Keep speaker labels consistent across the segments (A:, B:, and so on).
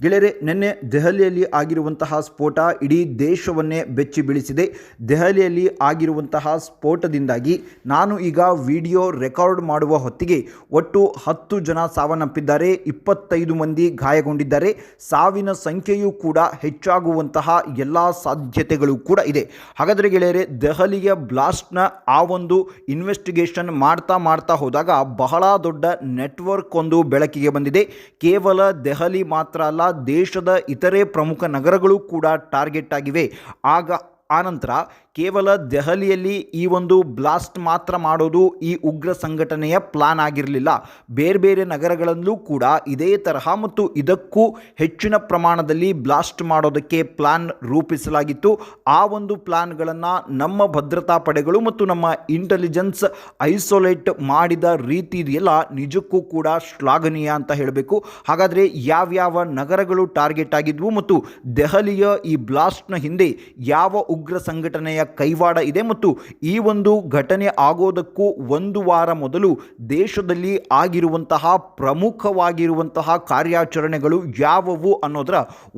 A: ಗೆಳೆಯರೆ, ನಿನ್ನೆ ದೆಹಲಿಯಲ್ಲಿ ಆಗಿರುವಂತಹ ಸ್ಫೋಟ ಇಡೀ ದೇಶವನ್ನೇ ಬೆಚ್ಚಿ ಬೀಳಿಸಿದೆ. ದೆಹಲಿಯಲ್ಲಿ ಆಗಿರುವಂತಹ ಸ್ಫೋಟದಿಂದಾಗಿ ನಾನು ಈಗ ವಿಡಿಯೋ ರೆಕಾರ್ಡ್ ಮಾಡುವ ಹೊತ್ತಿಗೆ ಒಟ್ಟು ಹತ್ತು ಜನ ಸಾವನ್ನಪ್ಪಿದ್ದಾರೆ, ಇಪ್ಪತ್ತೈದು ಮಂದಿ ಗಾಯಗೊಂಡಿದ್ದಾರೆ. ಸಾವಿನ ಸಂಖ್ಯೆಯೂ ಕೂಡ ಹೆಚ್ಚಾಗುವಂತಹ ಎಲ್ಲ ಸಾಧ್ಯತೆಗಳು ಕೂಡ ಇದೆ. ಹಾಗಾದರೆ ಗೆಳೆಯರೆ, ದೆಹಲಿಯ ಬ್ಲಾಸ್ಟ್ನ ಆ ಒಂದು ಇನ್ವೆಸ್ಟಿಗೇಷನ್ ಮಾಡ್ತಾ ಮಾಡ್ತಾ ಹೋದಾಗ ಬಹಳ ದೊಡ್ಡ ನೆಟ್ವರ್ಕ್ ಒಂದು ಬೆಳಕಿಗೆ ಬಂದಿದೆ. ಕೇವಲ ದೆಹಲಿ ಮಾತ್ರ ಅಲ್ಲ ದೇಶದ ಇತರೆ ಪ್ರಮುಖ ನಗರಗಳು ಕೂಡ ಟಾರ್ಗೆಟ್ ಆಗಿವೆ. ಆಗ ಆನಂತರ ಕೇವಲ ದೆಹಲಿಯಲ್ಲಿ ಈ ಒಂದು ಬ್ಲಾಸ್ಟ್ ಮಾತ್ರ ಮಾಡೋದು ಈ ಉಗ್ರ ಸಂಘಟನೆಯ ಪ್ಲಾನ್ ಆಗಿರಲಿಲ್ಲ. ಬೇರೆ ಬೇರೆ ನಗರಗಳಲ್ಲೂ ಕೂಡ ಇದೇ ತರಹ ಮತ್ತು ಇದಕ್ಕೂ ಹೆಚ್ಚಿನ ಪ್ರಮಾಣದಲ್ಲಿ ಬ್ಲಾಸ್ಟ್ ಮಾಡೋದಕ್ಕೆ ಪ್ಲಾನ್ ರೂಪಿಸಲಾಗಿತ್ತು. ಆ ಒಂದು ಪ್ಲಾನ್ಗಳನ್ನು ನಮ್ಮ ಭದ್ರತಾ ಪಡೆಗಳು ಮತ್ತು ನಮ್ಮ ಇಂಟೆಲಿಜೆನ್ಸ್ ಐಸೋಲೇಟ್ ಮಾಡಿದ ರೀತಿ ಇದೆಯಲ್ಲ, ನಿಜಕ್ಕೂ ಕೂಡ ಶ್ಲಾಘನೀಯ ಅಂತ ಹೇಳಬೇಕು. ಹಾಗಾದರೆ ಯಾವ್ಯಾವ ನಗರಗಳು ಟಾರ್ಗೆಟ್ ಆಗಿದ್ವು ಮತ್ತು ದೆಹಲಿಯ ಈ ಬ್ಲಾಸ್ಟ್ನ ಹಿಂದೆ ಯಾವ ಉಗ್ರ ಸಂಘಟನೆಯ ಕೈವಾಡ ಇದೆ ಮತ್ತು ಈ ಒಂದು ಘಟನೆ ಆಗೋದಕ್ಕೂ ಒಂದು ವಾರ ಮೊದಲು ದೇಶದಲ್ಲಿ ಆಗಿರುವಂತಹ ಪ್ರಮುಖವಾಗಿರುವಂತಹ ಕಾರ್ಯಾಚರಣೆಗಳು ಯಾವುವು ಅನ್ನೋದರ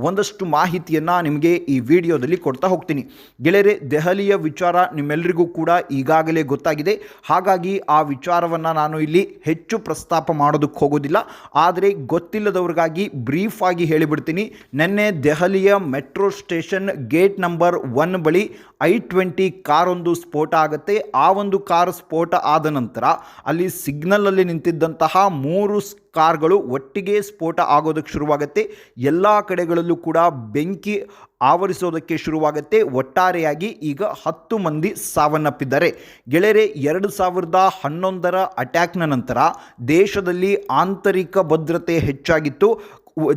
A: ಒಂದಷ್ಟು ಮಾಹಿತಿಯನ್ನು ನಿಮಗೆ ಈ ವಿಡಿಯೋದಲ್ಲಿ ಕೊಡ್ತಾ ಹೋಗ್ತೀನಿ. ಗೆಳೆಯರೆ, ದೆಹಲಿಯ ವಿಚಾರ ನಿಮ್ಮೆಲ್ಲರಿಗೂ ಕೂಡ ಈಗಾಗಲೇ ಗೊತ್ತಾಗಿದೆ. ಹಾಗಾಗಿ ಆ ವಿಚಾರವನ್ನು ನಾನು ಇಲ್ಲಿ ಹೆಚ್ಚು ಪ್ರಸ್ತಾಪ ಮಾಡೋದಕ್ಕೆ ಹೋಗೋದಿಲ್ಲ. ಆದರೆ ಗೊತ್ತಿಲ್ಲದವ್ರಿಗಾಗಿ ಬ್ರೀಫ್ ಆಗಿ ಹೇಳಿಬಿಡ್ತೀನಿ. ನಿನ್ನೆ ದೆಹಲಿಯ metro station gate number one ಬಳಿ ಐ ಟ್ವೆಂಟಿ ಕಾರೊಂದು ಸ್ಫೋಟ ಆಗುತ್ತೆ. ಆ ಒಂದು ಕಾರ್ ಸ್ಫೋಟ ಆದ ನಂತರ ಅಲ್ಲಿ ಸಿಗ್ನಲಲ್ಲಿ ನಿಂತಿದ್ದಂತಹ ಮೂರು ಕಾರ್ಗಳು ಒಟ್ಟಿಗೆ ಸ್ಫೋಟ ಆಗೋದಕ್ಕೆ ಶುರುವಾಗುತ್ತೆ. ಎಲ್ಲ ಕಡೆಗಳಲ್ಲೂ ಕೂಡ ಬೆಂಕಿ ಆವರಿಸೋದಕ್ಕೆ ಶುರುವಾಗುತ್ತೆ. ಒಟ್ಟಾರೆಯಾಗಿ ಈಗ ಹತ್ತು ಮಂದಿ ಸಾವನ್ನಪ್ಪಿದ್ದಾರೆ. ಗೆಳೆಯರೆ, ಎರಡು ಸಾವಿರದ ಹನ್ನೊಂದರ ಅಟ್ಯಾಕ್ನ ನಂತರ ದೇಶದಲ್ಲಿ ಆಂತರಿಕ ಭದ್ರತೆ ಹೆಚ್ಚಾಗಿತ್ತು.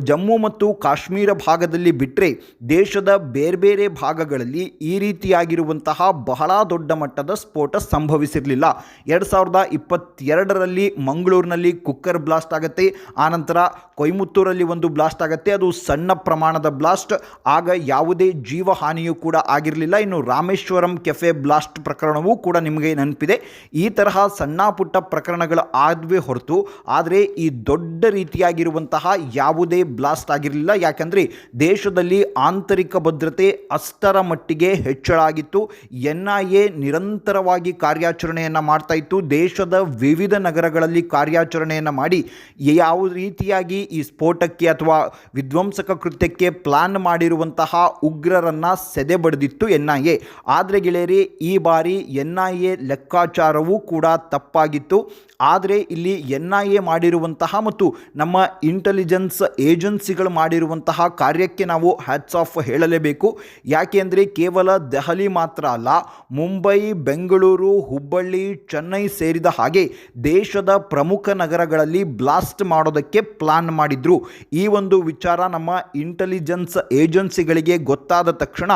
A: ಜಮ್ಮು ಮತ್ತು ಕಾಶ್ಮೀರ ಭಾಗದಲ್ಲಿ ಬಿಟ್ಟರೆ ದೇಶದ ಬೇರೆ ಬೇರೆ ಭಾಗಗಳಲ್ಲಿ ಈ ರೀತಿಯಾಗಿರುವಂತಹ ಬಹಳ ದೊಡ್ಡ ಮಟ್ಟದ ಸ್ಫೋಟ ಸಂಭವಿಸಿರಲಿಲ್ಲ. ಎರಡು ಸಾವಿರದ ಇಪ್ಪತ್ತೆರಡರಲ್ಲಿ ಮಂಗಳೂರಿನಲ್ಲಿ ಕುಕ್ಕರ್ ಬ್ಲಾಸ್ಟ್ ಆಗುತ್ತೆ ಆನಂತರ ಕೊಯಮತ್ತೂರಲ್ಲಿ ಒಂದು ಬ್ಲಾಸ್ಟ್ ಆಗುತ್ತೆ, ಅದು ಸಣ್ಣ ಪ್ರಮಾಣದ ಬ್ಲಾಸ್ಟ್. ಆಗ ಯಾವುದೇ ಜೀವಹಾನಿಯೂ ಕೂಡ ಆಗಿರಲಿಲ್ಲ. ಇನ್ನು ರಾಮೇಶ್ವರಂ ಕೆಫೆ ಬ್ಲಾಸ್ಟ್ ಪ್ರಕರಣವೂ ಕೂಡ ನಿಮಗೆ ನೆನಪಿದೆ. ಈ ತರಹ ಸಣ್ಣ ಪುಟ್ಟ ಪ್ರಕರಣಗಳು ಆದ್ವೇ ಹೊರತು, ಆದರೆ ಈ ದೊಡ್ಡ ರೀತಿಯಾಗಿರುವಂತಹ ಯಾವುದೇ ಬ್ಲಾಸ್ಟ್ ಆಗಿರಲಿಲ್ಲ. ಯಾಕಂದರೆ ದೇಶದಲ್ಲಿ ಆಂತರಿಕ ಭದ್ರತೆ ಅಷ್ಟರ ಮಟ್ಟಿಗೆ ಹೆಚ್ಚಳ ಆಗಿತ್ತು. ಎನ್ ಐ ಎ ನಿರಂತರವಾಗಿ ಕಾರ್ಯಾಚರಣೆಯನ್ನು ಮಾಡ್ತಾ ಇತ್ತು. ದೇಶದ ವಿವಿಧ ನಗರಗಳಲ್ಲಿ ಕಾರ್ಯಾಚರಣೆಯನ್ನು ಮಾಡಿ ಯಾವ ರೀತಿಯಾಗಿ ಈ ಸ್ಫೋಟಕ್ಕೆ ಅಥವಾ ವಿಧ್ವಂಸಕ ಕೃತ್ಯಕ್ಕೆ ಪ್ಲಾನ್ ಮಾಡಿರುವಂತಹ ಉಗ್ರರನ್ನು ಸೆದೆಬಡಿದಿತ್ತು ಎನ್ ಐ ಎ ಆದರೆ ಗೆಳೆಯರಿ, ಈ ಬಾರಿ ಎನ್ ಐ ಎ ಲೆಕ್ಕಾಚಾರವೂ ಕೂಡ ತಪ್ಪಾಗಿತ್ತು. ಆದರೆ ಇಲ್ಲಿ ಎನ್ ಐ ಎ ಮಾಡಿರುವಂತಹ ಮತ್ತು ನಮ್ಮ ಇಂಟೆಲಿಜೆನ್ಸ್ ಏಜೆನ್ಸಿಗಳು ಮಾಡಿರುವಂತಹ ಕಾರ್ಯಕ್ಕೆ ನಾವು ಹ್ಯಾಟ್ಸ್ ಆಫ್ ಹೇಳಲೇಬೇಕು. ಯಾಕೆಂದರೆ ಕೇವಲ ದೆಹಲಿ ಮಾತ್ರ ಅಲ್ಲ, ಮುಂಬೈ, ಬೆಂಗಳೂರು, ಹುಬ್ಬಳ್ಳಿ, ಚೆನ್ನೈ ಸೇರಿದ ಹಾಗೆ ದೇಶದ ಪ್ರಮುಖ ನಗರಗಳಲ್ಲಿ ಬ್ಲಾಸ್ಟ್ ಮಾಡೋದಕ್ಕೆ ಪ್ಲಾನ್ ಮಾಡಿದ್ರು. ಈ ಒಂದು ವಿಚಾರ ನಮ್ಮ ಇಂಟೆಲಿಜೆನ್ಸ್ ಏಜೆನ್ಸಿಗಳಿಗೆ ಗೊತ್ತಾದ ತಕ್ಷಣ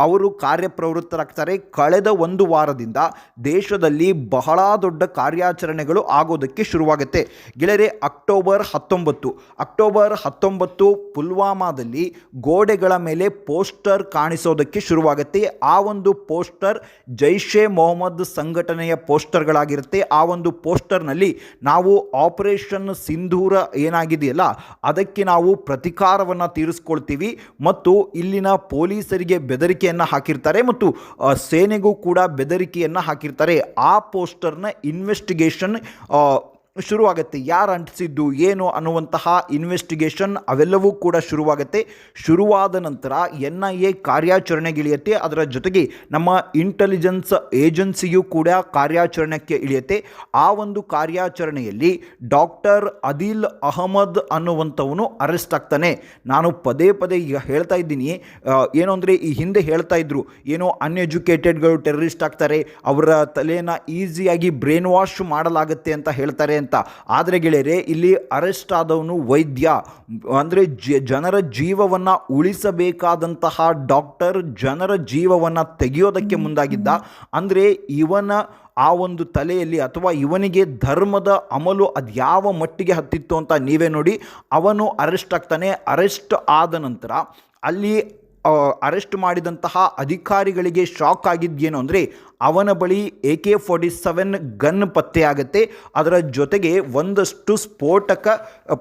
A: ಅವರು ಕಾರ್ಯಪ್ರವೃತ್ತರಾಗ್ತಾರೆ. ಕಳೆದ ಒಂದು ವಾರದಿಂದ ದೇಶದಲ್ಲಿ ಬಹಳ ದೊಡ್ಡ ಕಾರ್ಯಾಚರಣೆಗಳು ಆಗೋದಕ್ಕೆ ಶುರುವಾಗುತ್ತೆ. ಗೆಳೆಯರೆ, ಅಕ್ಟೋಬರ್ ಹತ್ತೊಂಬತ್ತು. ಅಕ್ಟೋಬರ್ ಹತ್ತೊಂಬತ್ತು ಪುಲ್ವಾಮಾದಲ್ಲಿ ಗೋಡೆಗಳ ಮೇಲೆ ಪೋಸ್ಟರ್ ಕಾಣಿಸೋದಕ್ಕೆ ಶುರುವಾಗುತ್ತೆ. ಆ ಒಂದು ಪೋಸ್ಟರ್ ಜೈಷೆ ಮೊಹಮ್ಮದ್ ಸಂಘಟನೆಯ ಪೋಸ್ಟರ್ಗಳಾಗಿರುತ್ತೆ. ಆ ಒಂದು ಪೋಸ್ಟರ್ನಲ್ಲಿ ನಾವು ಆಪರೇಷನ್ ಸಿಂಧೂರ ಏನಾಗಿದೆಯಲ್ಲ, ಅದಕ್ಕೆ ನಾವು ಪ್ರತಿಕಾರವನ್ನು ತೀರಿಸ್ಕೊಳ್ತೀವಿ ಮತ್ತು ಇಲ್ಲಿನ ಪೊಲೀಸರಿಗೆ ಬೆದರಿಕೆಯನ್ನು ಹಾಕಿರ್ತಾರೆ ಮತ್ತು ಸೇನೆಗೂ ಕೂಡ ಬೆದರಿಕೆಯನ್ನು ಹಾಕಿರ್ತಾರೆ. ಆ ಪೋಸ್ಟರ್ನ ಇನ್ವೆಸ್ಟಿಗೇಷನ್ ಶುರುವಾಗುತ್ತೆ. ಯಾರು ಅಂಟಿಸಿದ್ದು, ಏನು ಅನ್ನುವಂತಹ ಇನ್ವೆಸ್ಟಿಗೇಷನ್ ಅವೆಲ್ಲವೂ ಕೂಡ ಶುರುವಾಗುತ್ತೆ. ಶುರುವಾದ ನಂತರ ಎನ್ ಐ ಎ ಕಾರ್ಯಾಚರಣೆಗಿಳಿಯುತ್ತೆ. ಅದರ ಜೊತೆಗೆ ನಮ್ಮ ಇಂಟೆಲಿಜೆನ್ಸ್ ಏಜೆನ್ಸಿಯು ಕೂಡ ಕಾರ್ಯಾಚರಣೆಗೆ ಇಳಿಯುತ್ತೆ. ಆ ಒಂದು ಕಾರ್ಯಾಚರಣೆಯಲ್ಲಿ ಡಾಕ್ಟರ್ ಅದಿಲ್ ಅಹಮದ್ ಅನ್ನುವಂಥವನು ಅರೆಸ್ಟ್ ಆಗ್ತಾನೆ. ನಾನು ಪದೇ ಪದೇ ಈಗ ಹೇಳ್ತಾ ಇದ್ದೀನಿ. ಏನು ಅಂದರೆ ಈ ಹಿಂದೆ ಹೇಳ್ತಾ ಇದ್ರು, ಏನೋ ಅನ್ಎಜುಕೇಟೆಡ್ಗಳು ಟೆರರಿಸ್ಟ್ ಆಗ್ತಾರೆ, ಅವರ ತಲೆಯನ್ನು ಈಸಿಯಾಗಿ ಬ್ರೈನ್ ವಾಶ್ ಮಾಡಲಾಗುತ್ತೆ ಅಂತ ಹೇಳ್ತಾರೆ ಅಂತ. ಆದರೆ ಗೆಳೆಯರೆ, ಇಲ್ಲಿ ಅರೆಸ್ಟ್ ಆದವನು ವೈದ್ಯ. ಅಂದರೆ ಜ, ಜನರ ಜೀವವನ್ನು ಉಳಿಸಬೇಕಾದಂತಹ ಡಾಕ್ಟರ್ ಜನರ ಜೀವವನ್ನು ತೆಗೆಯೋದಕ್ಕೆ ಮುಂದಾಗಿದ್ದ. ಅಂದರೆ ಇವನ ಆ ಒಂದು ತಲೆಯಲ್ಲಿ ಅಥವಾ ಇವನಿಗೆ ಧರ್ಮದ ಅಮಲು ಅದು ಯಾವ ಮಟ್ಟಿಗೆ ಹತ್ತಿತ್ತು ಅಂತ ನೀವೇ ನೋಡಿ. ಅವನು ಅರೆಸ್ಟ್ ಆಗ್ತಾನೆ. ಅರೆಸ್ಟ್ ಆದ ನಂತರ ಅಲ್ಲಿ ಅರೆಸ್ಟ್ ಮಾಡಿದಂತಹ ಅಧಿಕಾರಿಗಳಿಗೆ ಶಾಕ್ ಆಗಿದ್ದೇನು ಅಂದರೆ ಅವನ ಬಳಿ A K forty seven gun ಪತ್ತೆಯಾಗುತ್ತೆ ಅದರ ಜೊತೆಗೆ ಒಂದಷ್ಟು ಸ್ಫೋಟಕ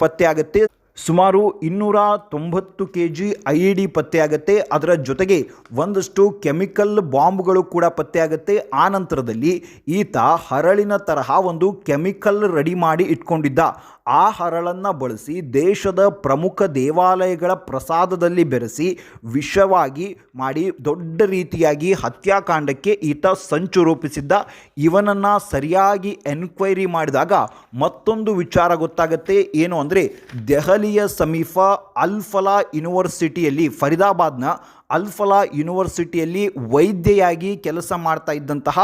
A: ಪತ್ತೆಯಾಗುತ್ತೆ ಸುಮಾರು ಇನ್ನೂರ ತೊಂಬತ್ತು K G I E D ಪತ್ತೆಯಾಗುತ್ತೆ ಅದರ ಜೊತೆಗೆ ಒಂದಷ್ಟು ಕೆಮಿಕಲ್ ಬಾಂಬ್ಗಳು ಕೂಡ ಪತ್ತೆಯಾಗುತ್ತೆ ಆ ನಂತರದಲ್ಲಿ ಈತ ಹರಳಿನ ತರಹ ಒಂದು ಕೆಮಿಕಲ್ ರೆಡಿ ಮಾಡಿ ಇಟ್ಕೊಂಡಿದ್ದ. ಆ ಹರಳನ್ನು ಬಳಸಿ ದೇಶದ ಪ್ರಮುಖ ದೇವಾಲಯಗಳ ಪ್ರಸಾದದಲ್ಲಿ ಬೆರೆಸಿ ವಿಷವಾಗಿ ಮಾಡಿ ದೊಡ್ಡ ರೀತಿಯಾಗಿ ಹತ್ಯಾಕಾಂಡಕ್ಕೆ ಈತ ಸಂಚು ರೂಪಿಸಿದ್ದ. ಇವನನ್ನು ಸರಿಯಾಗಿ ಎನ್ಕ್ವೈರಿ ಮಾಡಿದಾಗ ಮತ್ತೊಂದು ವಿಚಾರ ಗೊತ್ತಾಗುತ್ತೆ. ಏನು ಅಂದರೆ ದೆಹಲಿಯ ಸಮೀಪ ಅಲ್ಫಲಾ ಯೂನಿವರ್ಸಿಟಿಯಲ್ಲಿ ಫರೀದಾಬಾದ್ನ ಅಲ್ಫಲಾ ಯೂನಿವರ್ಸಿಟಿಯಲ್ಲಿ ವೈದ್ಯೆಯಾಗಿ ಕೆಲಸ ಮಾಡ್ತಾ ಇದ್ದಂತಹ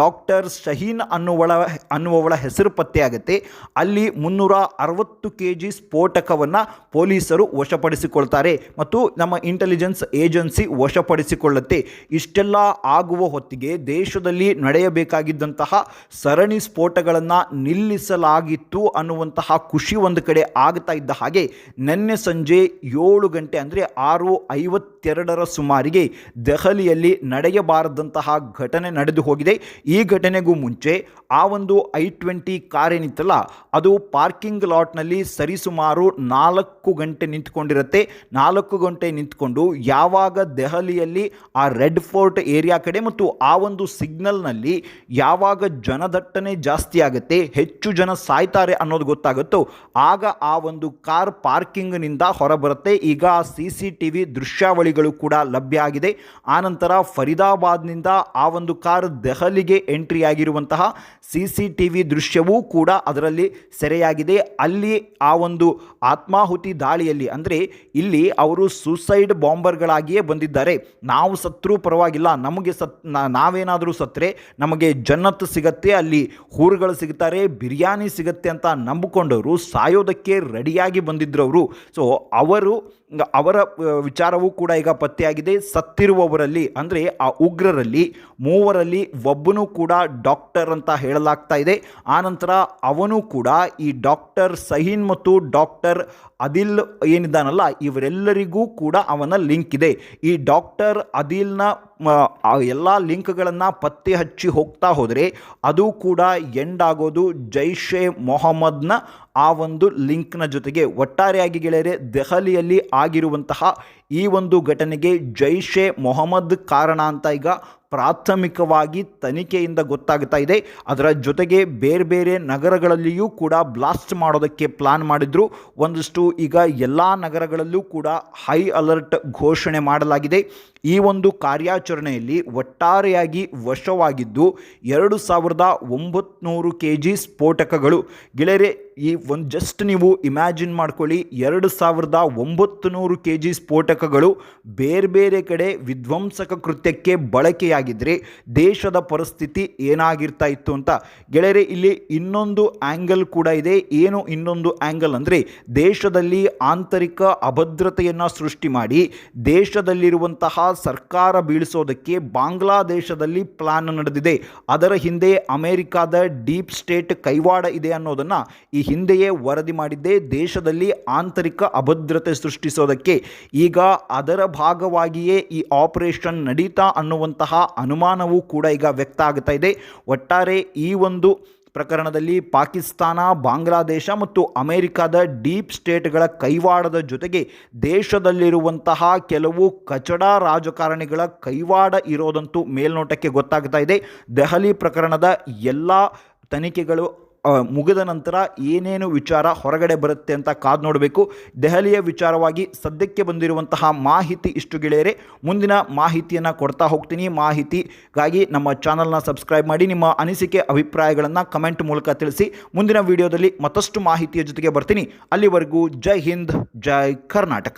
A: ಡಾಕ್ಟರ್ ಶಹೀನ್ ಅನ್ನುವಳ, ಅನ್ನುವವಳ ಹೆಸರು ಪತ್ತೆಯಾಗುತ್ತೆ. ಅಲ್ಲಿ ಮುನ್ನೂರ ಅರವತ್ತು ಕೆ ಜಿ ಸ್ಫೋಟಕವನ್ನು ಪೊಲೀಸರು ವಶಪಡಿಸಿಕೊಳ್ತಾರೆ ಮತ್ತು ನಮ್ಮ ಇಂಟೆಲಿಜೆನ್ಸ್ ಏಜೆನ್ಸಿ ವಶಪಡಿಸಿಕೊಳ್ಳುತ್ತೆ. ಇಷ್ಟೆಲ್ಲ ಆಗುವ ಹೊತ್ತಿಗೆ ದೇಶದಲ್ಲಿ ನಡೆಯಬೇಕಾಗಿದ್ದಂತಹ ಸರಣಿ ಸ್ಫೋಟಗಳನ್ನು ನಿಲ್ಲಿಸಲಾಗಿತ್ತು ಅನ್ನುವಂತಹ ಖುಷಿ ಒಂದು ಕಡೆ ಆಗ್ತಾ ಇದ್ದ ಹಾಗೆ ನಿನ್ನೆ ಸಂಜೆ ಏಳು ಗಂಟೆ ಅಂದರೆ ಆರು ಐವತ್ತೆರಡರ ಸುಮಾರಿಗೆ ದೆಹಲಿಯಲ್ಲಿ ನಡೆಯಬಾರದಂತಹ ಘಟನೆ ನಡೆದು ಹೋಗಿದೆ. ಈ ಘಟನೆಗೂ ಮುಂಚೆ ಆ ಒಂದು ಐ ಟ್ವೆಂಟಿ ಕಾರ್ ಏನಿತ್ತಲ್ಲ ಅದು ಪಾರ್ಕಿಂಗ್ ಲಾಟ್ನಲ್ಲಿ ಸರಿಸುಮಾರು ನಾಲ್ಕು ಗಂಟೆ ನಿಂತ್ಕೊಂಡಿರುತ್ತೆ. ನಾಲ್ಕು ಗಂಟೆ ನಿಂತ್ಕೊಂಡು ಯಾವಾಗ ದೆಹಲಿಯಲ್ಲಿ ಆ ರೆಡ್ ಫೋರ್ಟ್ ಏರಿಯಾ ಕಡೆ ಮತ್ತು ಆ ಒಂದು ಸಿಗ್ನಲ್ನಲ್ಲಿ ಯಾವಾಗ ಜನದಟ್ಟಣೆ ಜಾಸ್ತಿ ಆಗುತ್ತೆ ಹೆಚ್ಚು ಜನ ಸಾಯ್ತಾರೆ ಅನ್ನೋದು ಗೊತ್ತಾಗುತ್ತೋ, ಆಗ ಆ ಒಂದು ಕಾರ್ ಪಾರ್ಕಿಂಗ್ನಿಂದ ಹೊರಬರುತ್ತೆ. ಈಗ ಸಿ ಸಿ ಟಿ ವಿ ದೃಶ್ಯಾವಳಿಗಳು ಕೂಡ ಲಭ್ಯ ಆಗಿದೆ. ಆನಂತರ ಫರೀದಾಬಾದ್ನಿಂದ ಆ ಒಂದು ಕಾರ್ ದೆಹಲಿಗೆ ಎಂಟ್ರಿ ಆಗಿರುವಂತಹ ಸಿ ಸಿ ದೃಶ್ಯವೂ ಕೂಡ ಅದರಲ್ಲಿ ಸೆರೆಯಾಗಿದೆ. ಅಲ್ಲಿ ಆ ಒಂದು ಆತ್ಮಾಹುತಿ ದಾಳಿಯಲ್ಲಿ ಅಂದರೆ ಇಲ್ಲಿ ಅವರು ಸೂಸೈಡ್ ಬಾಂಬರ್ಗಳಾಗಿಯೇ ಬಂದಿದ್ದಾರೆ. ನಾವು ಸತ್ರೂ ಪರವಾಗಿಲ್ಲ. ನಮಗೆ ಸತ್ ನಾವೇನಾದರೂ ಸತ್ತರೆ ನಮಗೆ ಜನ್ನತ್ತು ಸಿಗತ್ತೆ, ಅಲ್ಲಿ ಹೂರುಗಳು ಸಿಗುತ್ತಾರೆ ಬಿರಿಯಾನಿ ಸಿಗತ್ತೆ ಅಂತ ನಂಬಿಕೊಂಡವರು ಸಾಯೋದಕ್ಕೆ ರೆಡಿಯಾಗಿ ಬಂದಿದ್ದರು ಅವರು. ಸೊ ಅವರು, ಅವರ, ವಿಚಾರವೂ ಕೂಡ ಈಗ ಪತ್ತೆಯಾಗಿದೆ. ಸತ್ತಿರುವವರಲ್ಲಿ, ಅಂದರೆ ಆ ಉಗ್ರರಲ್ಲಿ, ಮೂವರಲ್ಲಿ ಒಬ್ಬನು ಕೂಡ ಡಾಕ್ಟರ್ ಅಂತ ಹೇಳಲಾಗ್ತಾ ಇದೆ. ಆನಂತರ ಅವನು ಕೂಡ ಈ ಡಾಕ್ಟರ್ ಸಹೀನ್ ಮತ್ತು ಡಾಕ್ಟರ್ ಅದಿಲ್ ಏನಿದ್ದಾನಲ್ಲ, ಇವರೆಲ್ಲರಿಗೂ ಕೂಡ ಅವನ ಲಿಂಕ್ ಇದೆ. ಈ ಡಾಕ್ಟರ್ ಅದಿಲ್ನ ಎಲ್ಲ ಲಿಂಕ್ಗಳನ್ನು ಪತ್ತೆ ಹಚ್ಚಿ ಹೋಗ್ತಾ ಹೋದರೆ ಅದು ಕೂಡ ಎಂಡ್ ಆಗೋದು ಜೈಷೆ ಮೊಹಮ್ಮದ್ನ ಆ ಒಂದು ಲಿಂಕ್ನ ಜೊತೆಗೆ. ಒಟ್ಟಾರೆಯಾಗಿ ಗೆಳೆಯರೆ, ದೆಹಲಿಯಲ್ಲಿ ಆಗಿರುವಂತಹ ಈ ಒಂದು ಘಟನೆಗೆ ಜೈಷೆ ಮೊಹಮ್ಮದ್ ಕಾರಣ ಅಂತ ಈಗ ಪ್ರಾಥಮಿಕವಾಗಿ ತನಿಖೆಯಿಂದ ಗೊತ್ತಾಗ್ತಾ ಇದೆ. ಅದರ ಜೊತೆಗೆ ಬೇರೆ ಬೇರೆ ನಗರಗಳಲ್ಲಿಯೂ ಕೂಡ ಬ್ಲಾಸ್ಟ್ ಮಾಡೋದಕ್ಕೆ ಪ್ಲಾನ್ ಮಾಡಿದ್ರು. ಒಂದಷ್ಟು ಈಗ ಎಲ್ಲ ನಗರಗಳಲ್ಲೂ ಕೂಡ ಹೈ ಅಲರ್ಟ್ ಘೋಷಣೆ ಮಾಡಲಾಗಿದೆ. ಈ ಒಂದು ಕಾರ್ಯಾಚರಣೆಯಲ್ಲಿ ಒಟ್ಟಾರೆಯಾಗಿ ವಶವಾಗಿದ್ದು ಎರಡು ಸಾವಿರದ ಒಂಬತ್ನೂರು ಕೆ ಜಿ ಸ್ಫೋಟಕಗಳು. ಗೆಳೆಯರೆ, ಈ ಒಂದು ಜಸ್ಟ್ ನೀವು ಇಮ್ಯಾಜಿನ್ ಮಾಡ್ಕೊಳ್ಳಿ. ಎರಡು ಸಾವಿರದ ಒಂಬತ್ತು ನೂರು ಕೆ ಜಿ ಸ್ಫೋಟಕಗಳು ಬೇರೆ ಬೇರೆ ಕಡೆ ವಿಧ್ವಂಸಕ ಕೃತ್ಯಕ್ಕೆ ಬಳಕೆಯಾಗಿದ್ದರೆ ದೇಶದ ಪರಿಸ್ಥಿತಿ ಏನಾಗಿರ್ತಾ ಇತ್ತು ಅಂತ. ಗೆಳೆಯರೆ, ಇಲ್ಲಿ ಇನ್ನೊಂದು ಆ್ಯಂಗಲ್ ಕೂಡ ಇದೆ. ಏನು ಇನ್ನೊಂದು ಆ್ಯಂಗಲ್ ಅಂದರೆ, ದೇಶದಲ್ಲಿ ಆಂತರಿಕ ಅಭದ್ರತೆಯನ್ನು ಸೃಷ್ಟಿ ಮಾಡಿ, ದೇಶದಲ್ಲಿರುವಂತಹ ಸರ್ಕಾರ ಬೀಳಿಸೋದಕ್ಕೆ ಬಾಂಗ್ಲಾದೇಶದಲ್ಲಿ ಪ್ಲಾನ್ ನಡೆದಿದೆ. ಅದರ ಹಿಂದೆ ಅಮೆರಿಕಾದ ಡೀಪ್ ಸ್ಟೇಟ್ ಕೈವಾಡ ಇದೆ ಅನ್ನೋದನ್ನು ಈ ಹಿಂದೆಯೇ ವರದಿ ಮಾಡಿದ್ದೆ. ದೇಶದಲ್ಲಿ ಆಂತರಿಕ ಅಭದ್ರತೆ ಸೃಷ್ಟಿಸೋದಕ್ಕೆ. ಈಗ ಅದರ ಭಾಗವಾಗಿಯೇ ಈ ಆಪರೇಷನ್ ನಡೀತಾ ಅನ್ನುವಂತಹ ಅನುಮಾನವೂ ಕೂಡ ಈಗ ವ್ಯಕ್ತ ಆಗ್ತಾ ಇದೆ. ಒಟ್ಟಾರೆ ಈ ಒಂದು ಪ್ರಕರಣದಲ್ಲಿ ಪಾಕಿಸ್ತಾನ, ಬಾಂಗ್ಲಾದೇಶ ಮತ್ತು ಅಮೆರಿಕದ ಡೀಪ್ ಸ್ಟೇಟ್ಗಳ ಕೈವಾಡದ ಜೊತೆಗೆ ದೇಶದಲ್ಲಿರುವಂತಹ ಕೆಲವು ಕಚಡ ರಾಜಕಾರಣಿಗಳ ಕೈವಾಡ ಇರೋದಂತೂ ಮೇಲ್ನೋಟಕ್ಕೆ ಗೊತ್ತಾಗ್ತಾ ಇದೆ. ದೆಹಲಿ ಪ್ರಕರಣದ ಎಲ್ಲ ತನಿಖೆಗಳು ಮುಗಿದ ನಂತರ ಏನೇನು ವಿಚಾರ ಹೊರಗಡೆ ಬರುತ್ತೆ ಅಂತ ಕಾದು ನೋಡಬೇಕು. ದೆಹಲಿಯ ವಿಚಾರವಾಗಿ ಸದ್ಯಕ್ಕೆ ಬಂದಿರುವಂತಹ ಮಾಹಿತಿ ಇಷ್ಟು ಗೆಳೆಯರೆ. ಮುಂದಿನ ಮಾಹಿತಿಯನ್ನು ಕೊಡ್ತಾ ಹೋಗ್ತೀನಿ. ಮಾಹಿತಿಗಾಗಿ ನಮ್ಮ ಚಾನಲ್ನ ಸಬ್ಸ್ಕ್ರೈಬ್ ಮಾಡಿ, ನಿಮ್ಮ ಅನಿಸಿಕೆ, ಅಭಿಪ್ರಾಯಗಳನ್ನು ಕಮೆಂಟ್ ಮೂಲಕ ತಿಳಿಸಿ. ಮುಂದಿನ ವಿಡಿಯೋದಲ್ಲಿ ಮತ್ತಷ್ಟು ಮಾಹಿತಿಯ ಜೊತೆಗೆ ಬರ್ತೀನಿ. ಅಲ್ಲಿವರೆಗೂ ಜೈ ಹಿಂದ್, ಜೈ ಕರ್ನಾಟಕ.